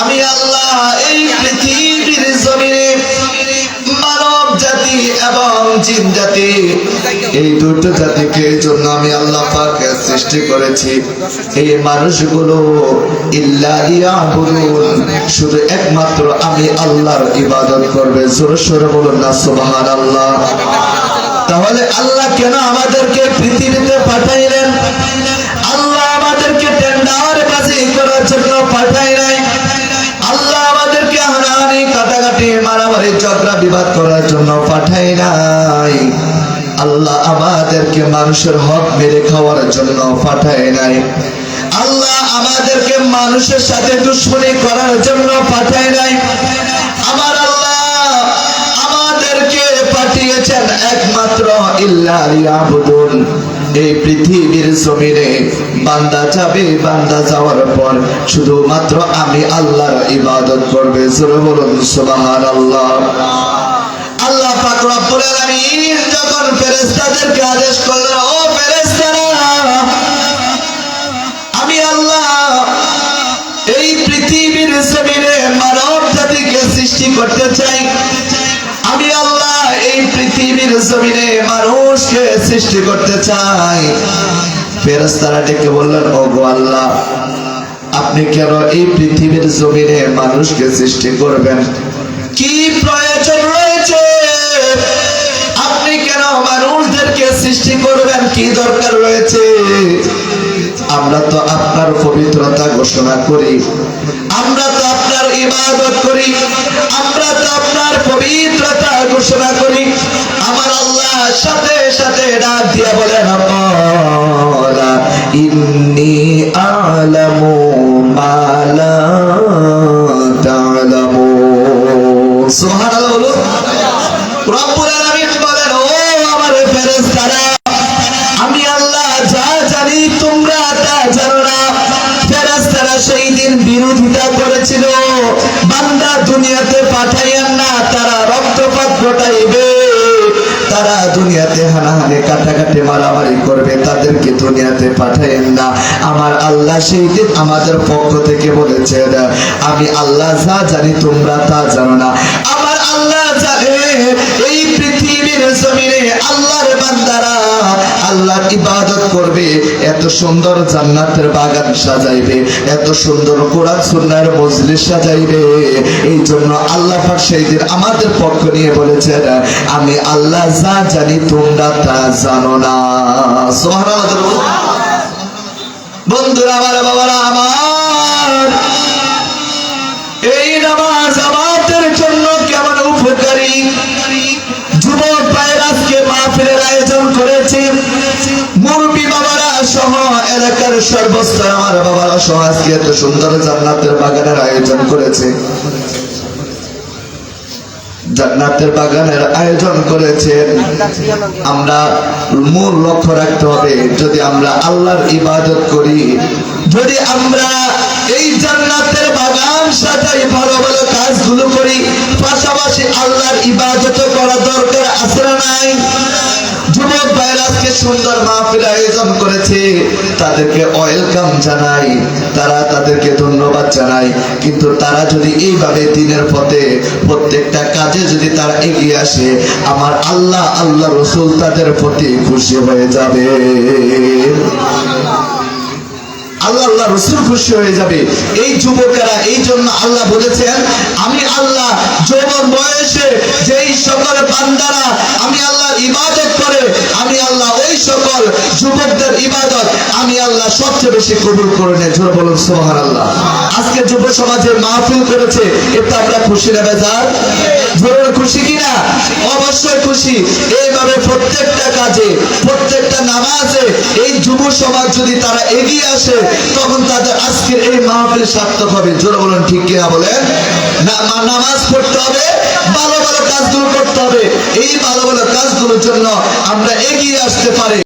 আমি আল্লাহ এই দুটো জাতিকে জন্য আমি আল্লাহ পাকে সৃষ্টি করেছি। এই মানুষগুলো শুধু একমাত্র আমি আল্লাহর ইবাদত করবে। জোরে সোরে বলুন না, সুবহানাল্লাহ। তাহলে আল্লাহ কেন আমাদেরকে পৃথিবীতে পাঠাইলেন? আল্লাহ আমাদেরকে টেন্ডার বাজি করার জন্য পাঠাই নাই। আল্লাহ আমাদেরকে হানাহানি, কাটাকাটি, মারামারি, ঝগড়া, বিবাদ করার জন্য পাঠাই নাই। আল্লাহ আমাদেরকে মানুষের হক মেরে খাওয়ার জন্য পাঠাই নাই। আল্লাহ আমাদেরকে মানুষের সাথে দুশ্মনী করার জন্য পাঠায় ইল্লা লিয়াবুদুন এই পৃথিবীর জমিনে বান্দা যাবে, বান্দা যাওয়ার পর শুধুমাত্র আমি আল্লাহর ইবাদত করবে। জোরে বলুন, সুবহানাল্লাহ। মানুষকে সৃষ্টি করতে চাই ফেরেশতারা ডেকে বললেন ও গো আল্লাহ, আপনি কেন এই পৃথিবীর জমিনে মানুষকে সৃষ্টি করবেন? কি প্রয়োজন রয়েছে? আপনি কেন মানুষদেরকে সৃষ্টি করবেন? কি দরকার রয়েছে? আমরা তো আপনার পবিত্রতা ঘোষণা করি। আমরা তো আপনার ইবাদত করি। আমরা তো আপনার পবিত্রতা আ'লামু মা লা তা'লামুন।" সুবহানাল্লাহ বলুন। রব্বুল আলামিন বলেন, ও আমার ফেরেশতারা, আমি আল্লাহ যা জানি তোমরা সেই দিন বিরোধিতা করেছিল। বান্দা দুনিয়াতে পাঠাইয়েন না তারা রক্তপাত ঘটাইবে তারা দুনিয়াতে হানাহানি, কাটাকাটি, মারামারি করবে, তাদেরকে দুনিয়াতে পাঠাইয়েন না। আমার আল্লাহ সেই দিন আমাদের পক্ষ থেকে বলেছেন, আমি আল্লাহ যা জানি তোমরা তা জানো না। সুন্দর জান্নাতের বাগান সাজাইবে, এত সুন্দর কোরআন সুন্নার মজলিস সাজাইবে। এই জন্য আল্লাহ পাক সেই দিন আমাদের পক্ষ নিয়ে বলেছেন, আমি আল্লাহ যা জানি তোমরা তা জানো না। সুবহানাল্লাহ, বন্ধুরা, আমার বাবারা, আমার এলাকার আমার বাবারা এত সুন্দর জান্নাতের বাগানের আয়োজন করেছে। জান্নাতের বাগানের আয়োজন করেছেন আমরা মূল লক্ষ্য রাখতে হবে, যদি আমরা আল্লাহর ইবাদত করি, যদি আমরা এই জান্নাতের বাগান সাজাই, ভালো ভালো কাজগুলো করি, পাশাপাশি আল্লাহর ইবাদত করা দরকার না নাই? সুন্দর মাহফিল আয়োজন করেছে। তাদেরকে ওয়েলকাম জানাই। তারা তাদেরকে ধন্যবাদ জানাই। কিন্তু তারা যদি এইভাবে দিনের পথে প্রত্যেকটা কাজে যদি তারা এগিয়ে আসে, আমার আল্লাহ আল্লাহ রসুল তাদের প্রতি খুশি হয়ে যাবে। আল্লাহ আল্লাহ রসুল খুশি হয়ে যাবে। এই যুবকেরা এই জন্য আল্লাহ বলেছেন, আমি আল্লাহ যৌবন বয়সে যেই সকল বান্দারা আমি আল্লাহর ইবাদত করে আমি আল্লাহ ওই সকল যুবকদের ইবাদত আমি আল্লাহ সবচেয়ে বেশি কবুল করে নেয় জোর বলুন সোহার আল্লাহ আজকে যুব সমাজে মাহফিল করেছে এতে আমরা খুশি না বেজার? জোরের খুশি কিনা? অবশ্যই খুশি। এইভাবে প্রত্যেকটা কাজে, প্রত্যেকটা নামাজে এই যুব সমাজ যদি তারা এগিয়ে আসে, তখন তাদের আজকের এই মাহফিল সার্থক হবে। জোরে বলুন, ঠিক কিনা বলেন? নামাজ পড়তে হবে, ভালো ভালো কাজগুলো করতে হবে। এই ভালো ভালো কাজগুলোর জন্য আমরা এগিয়ে আসতে পারি।